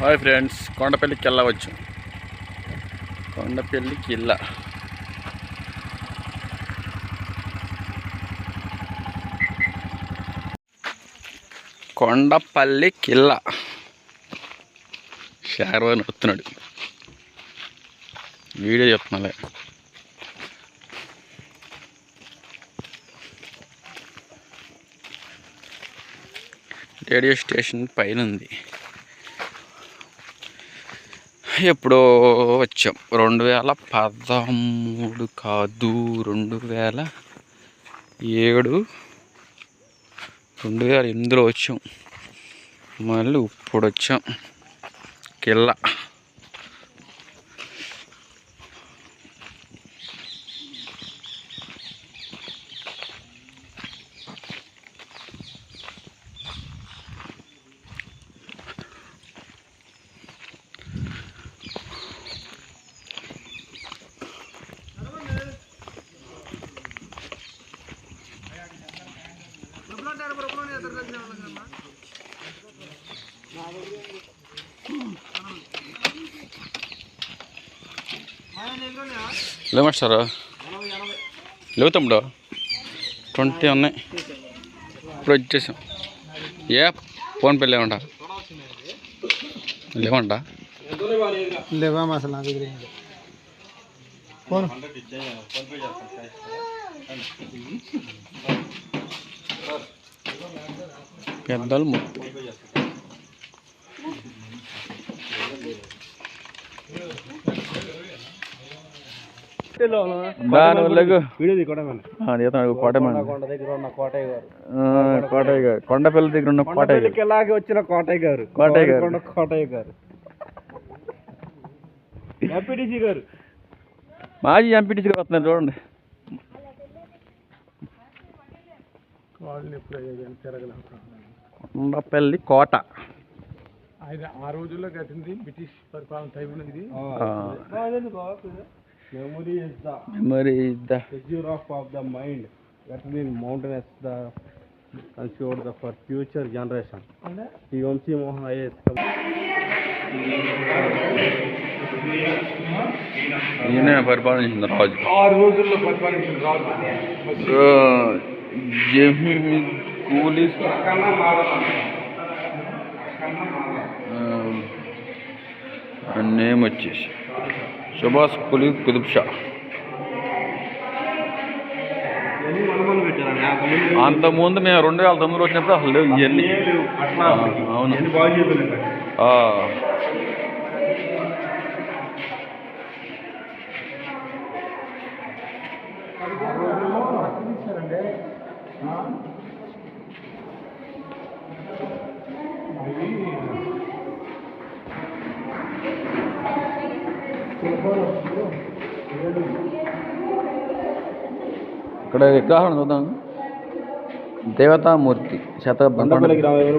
Hi friends కొండపల్లికి వెళ్ళవచ్చు కొండపల్లికి వెళ్ళ కొండపల్లి కిల్ల. షార్వాన్ వస్తున్నాడు. వీడియో చెప్తున్నాలే. రేడియో స్టేషన్ పైన ఉంది ఎప్పుడో వచ్చాం. రెండు వేల పదమూడు కాదు రెండు వేల ఏడు రెండు వేల ఎనిమిదిలో వచ్చాం. మళ్ళీ ఇప్పుడు వచ్చాం కిల్ల. లేవు మాస్టారు లేవు తమ్ముడు ట్వంటీ ఉన్నాయి ఇప్పుడు వచ్చేసాం ఏ ఫోన్ పే లేవంట లేవంట లేవా అసలు నా దగ్గర ఏం లేవు. ఫోన్ పెద్దలు ముప్పై దాని వల్లకు వీడియో కూడా మన కోటమండి కొండ దగ్గర ఉన్న కోటయ్య గారు. కోటయ్య గారు. కొండపల్లి దగ్గర ఉన్న కోటయ్య గారు. ఇలాగే వచ్చిన కోటయ్య గారు. కోటయ్య గారు. కొండ కోటయ్య గారు. ఎంపీటీసీ గారు. మాజీ ఎంపీటీసీ గారు వస్తున్నారు చూడండి. కొండపల్లి కోట. ఆ రోజుల్లో కట్టింది బ్రిటిష్ పరిపాలన టైంలో ఇది. మెమొరీ ఇస్ ద మరి the treasure of, of the mind that means mountain as the considered the for future generation ఈ వంశీ మోహన్ ఐఏఎస్ ఈయన పరిపాలన చేసింది రాజు ఆరు రోజుల్లో పరిపాలించిన రాజు జమి కూలీస్ నేమ్ వచ్చేసి సుభాష్ కులీ కుతుబ్ షా. అంతకుముందు మేము రెండు వేల తొమ్మిదిలో వచ్చినప్పుడు అసలు లేవు ఇవన్నీ ఆ, అవును. ఇక్కడ విగ్రహం చూద్దాం. దేవతామూర్తి శతాబ్దం కొండ- కొండపల్లి గ్రామం ఎవరు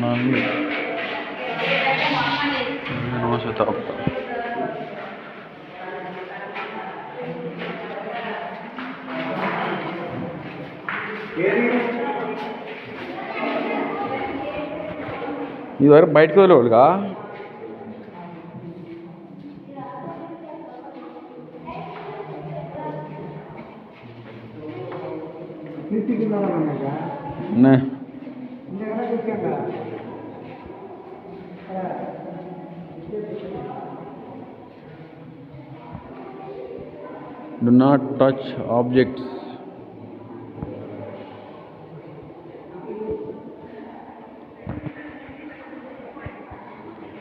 నంది పదిహేనవ శతాబ్దం ఇదివరకు బయటకు వెళ్ళేవాళ్ళుగా నే do not touch objects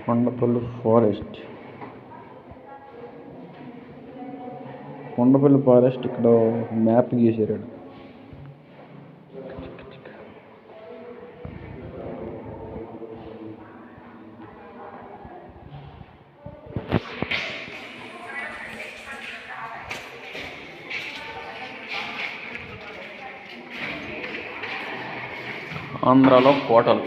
Kondapalli forest Kondapalli forest ఇక్కడ మ్యాప్ గీసారు ఆంధ్రాలో కోటలు.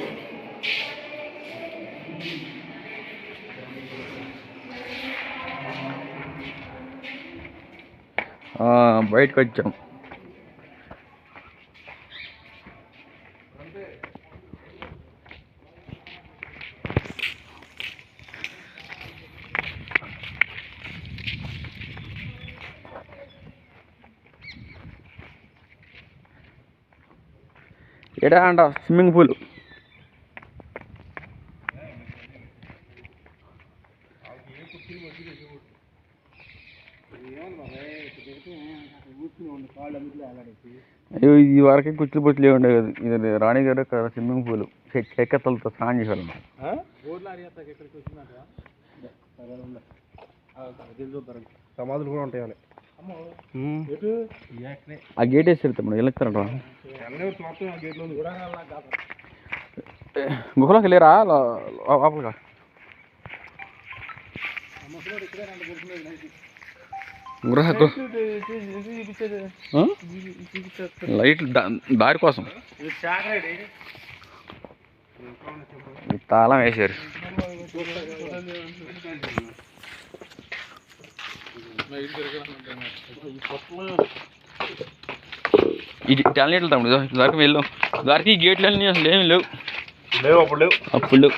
బయటకు వచ్చాం ఎడా అంట స్విమ్మింగ్ పూల్. అయ్యో ఈ వరకే కుచ్చులు పుచ్చులు ఏమి ఉండేవి కదా. ఇది రాణి గారు స్విమ్మింగ్ పూల్ చెక్కతలతో స్నానం చేసేవాళ్ళం సమాధులు కూడా ఉంటాయి వాళ్ళకి. ఆ గేట్ వేసి తమ్ముడు వెళ్ళొచ్చారంట గుహలోకి వెళ్ళారా? లోపలిగా గృహ లైట్ దారి కోసం. తాళం వేసారు ఇది టాలెంట్లు తమ్ముడు ఇదో దారికి వెళ్ళాం. దారికి గేట్లు అన్నీ అసలు ఏమి లేవు. లేవు అప్పుడు లేవు. అప్పుడు లేవు.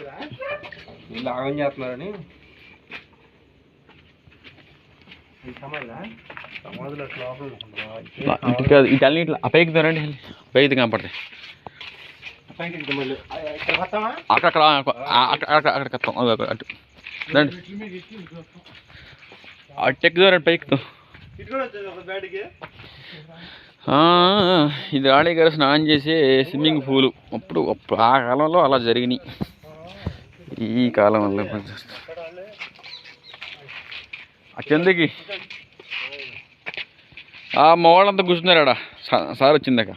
వీళ్ళు ఆగం చేస్తున్నారని. ఈ సమాధులా? సమాధులు అట్లా లోపల ఉంటుందా? ఇటు కాదు ఈ టాలెంట్లు ఆ పైకి దూరండి కనపడతాయి అక్కడ అక్కడ అక్కడ కత్తాం అటు అటు, అటు. రండి. అటు ఎక్కు దూరం పైకి ఇది రాణి గారు స్నానం చేసే స్విమ్మింగ్ పూల్. అప్పుడు అప్పుడు ఆ కాలంలో అలా జరిగినాయి. ఈ కాలంలో కొంచెం ఆ కిందకి. ఆ మా సార్ వచ్చిందాక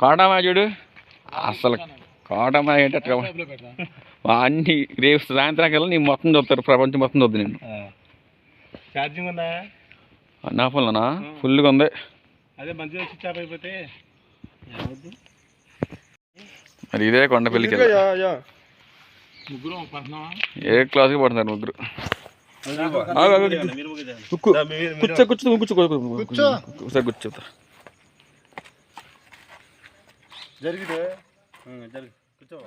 కోటమా చూడు. అసలు కోటమా ఏంటి అట్లా అన్ని రేపు సాయంత్రం కల్లా నీ మొత్తం చూస్తారు ప్రపంచం మొత్తం చూద్దు నేను ఛార్జింగ్ ఉందా? నా ఫోన్లోనా? ఫుల్గా ఉంది. అదే మంచిగా స్విచ్ ఆఫ్ అయిపోతే. మరి ఇదే కొండపల్లికి. ముగ్గురు ఏ క్లాస్కి పడుతున్నారు ముగ్గురు. కూర్చో కూర్చో కూర్చో కూర్చో కూర్చో ఒకసారి కూర్చోతా జరిగితే? జరిగి కూర్చో